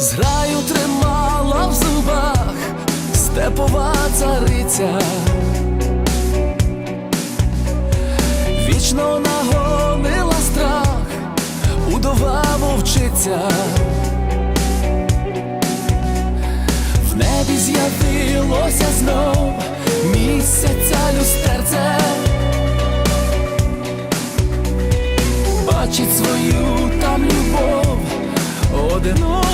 зграю тримала в зубах степова цариця, вічно нагонила страх, удова вовчиця, в небі з'явилося знов місяця люстерце. Бачить свою там любов одинок.